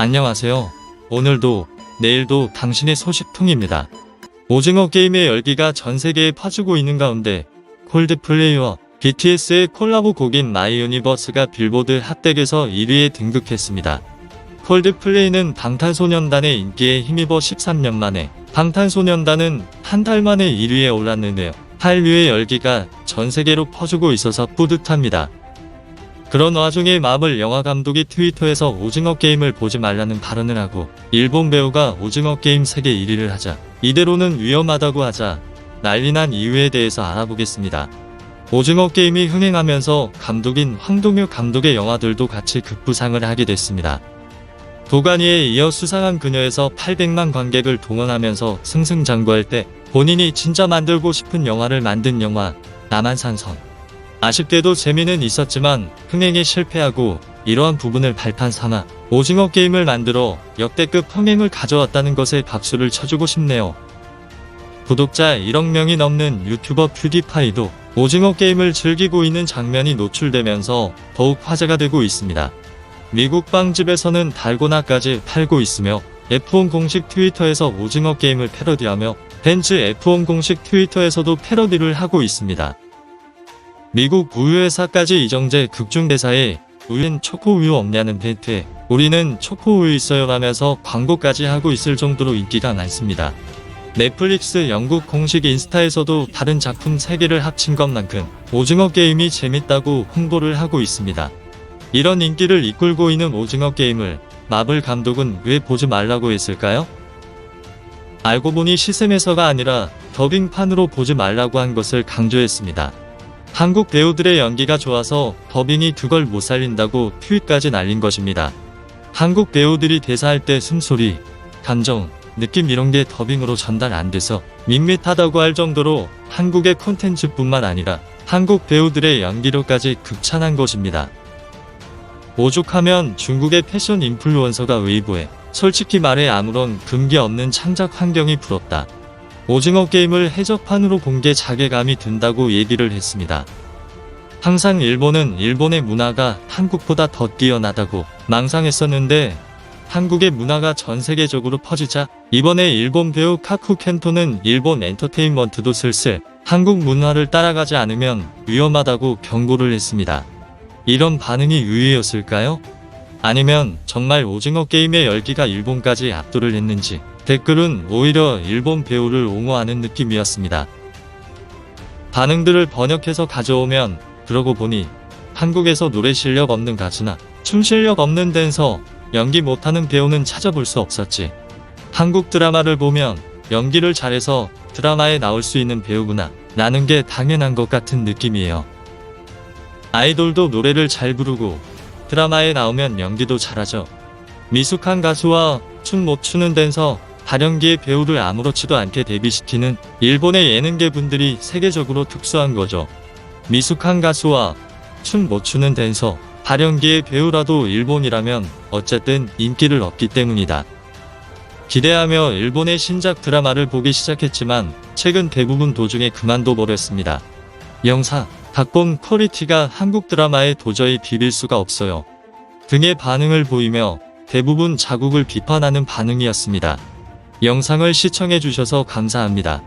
안녕하세요. 오늘도 내일도 당신의 소식통입니다. 오징어 게임의 열기가 전 세계에 퍼지고 있는 가운데 콜드플레이와 BTS의 콜라보 곡인 마이 유니버스가 빌보드 핫백에서 1위에 등극했습니다. 콜드플레이는 방탄소년단의 인기에 힘입어 13년 만에 방탄소년단은 한 달 만에 1위에 올랐는데요. 한류의 열기가 전 세계로 퍼지고 있어서 뿌듯합니다. 그런 와중에 마블 영화 감독이 트위터에서 오징어 게임을 보지 말라는 발언을 하고 일본 배우가 오징어 게임 세계 1위를 하자 이대로는 위험하다고 하자 난리난 이유에 대해서 알아보겠습니다. 오징어 게임이 흥행하면서 감독인 황동유 감독의 영화들도 같이 급부상을 하게 됐습니다. 도가니에 이어 수상한 그녀에서 800만 관객을 동원하면서 승승장구할 때 본인이 진짜 만들고 싶은 영화를 만든 영화 남한산성 아쉽게도 재미는 있었지만 흥행에 실패하고 이러한 부분을 발판 삼아 오징어 게임을 만들어 역대급 흥행을 가져왔다는 것에 박수를 쳐주고 싶네요. 구독자 1억 명이 넘는 유튜버 퓨디파이도 오징어 게임을 즐기고 있는 장면이 노출되면서 더욱 화제가 되고 있습니다. 미국 빵집에서는 달고나까지 팔고 있으며 F1 공식 트위터에서 오징어 게임을 패러디하며 벤츠 F1 공식 트위터에서도 패러디를 하고 있습니다. 미국 우유회사까지 이정재 극중대사에 우유는 초코우유 없냐는 벤트에 우리는 초코우유 있어요 라면서 광고까지 하고 있을 정도로 인기가 많습니다. 넷플릭스 영국 공식 인스타에서도 다른 작품 3개를 합친 것만큼 오징어 게임이 재밌다고 홍보를 하고 있습니다. 이런 인기를 이끌고 있는 오징어 게임을 마블 감독은 왜 보지 말라고 했을까요? 알고 보니 시샘에서가 아니라 더빙판으로 보지 말라고 한 것을 강조했습니다. 한국 배우들의 연기가 좋아서 더빙이 그걸 못 살린다고 트윗까지 날린 것입니다. 한국 배우들이 대사할 때 숨소리, 감정, 느낌 이런 게 더빙으로 전달 안 돼서 밋밋하다고 할 정도로 한국의 콘텐츠뿐만 아니라 한국 배우들의 연기력까지 극찬한 것입니다. 오죽하면 중국의 패션 인플루언서가 웨이보에 솔직히 말해 아무런 금기 없는 창작 환경이 부럽다. 오징어 게임을 해적판으로 본 게 자괴감이 든다고 얘기를 했습니다. 항상 일본은 일본의 문화가 한국보다 더 뛰어나다고 망상했었는데 한국의 문화가 전 세계적으로 퍼지자 이번에 일본 배우 카쿠 켄토는 일본 엔터테인먼트도 슬슬 한국 문화를 따라가지 않으면 위험하다고 경고를 했습니다. 이런 반응이 유의였을까요? 아니면 정말 오징어 게임의 열기가 일본까지 압도를 했는지 댓글은 오히려 일본 배우를 옹호하는 느낌이었습니다. 반응들을 번역해서 가져오면 그러고 보니 한국에서 노래 실력 없는 가수나 춤 실력 없는 댄서 연기 못하는 배우는 찾아볼 수 없었지. 한국 드라마를 보면 연기를 잘해서 드라마에 나올 수 있는 배우구나 라는 게 당연한 것 같은 느낌이에요. 아이돌도 노래를 잘 부르고 드라마에 나오면 연기도 잘하죠. 미숙한 가수와 춤 못 추는 댄서, 발연기의 배우를 아무렇지도 않게 데뷔시키는 일본의 예능계 분들이 세계적으로 특수한 거죠. 미숙한 가수와 춤 못 추는 댄서, 발연기의 배우라도 일본이라면 어쨌든 인기를 얻기 때문이다. 기대하며 일본의 신작 드라마를 보기 시작했지만 최근 대부분 도중에 그만둬 버렸습니다. 영상, 각본 퀄리티가 한국 드라마에 도저히 비빌 수가 없어요. 등의 반응을 보이며 대부분 자국을 비판하는 반응이었습니다. 영상을 시청해주셔서 감사합니다.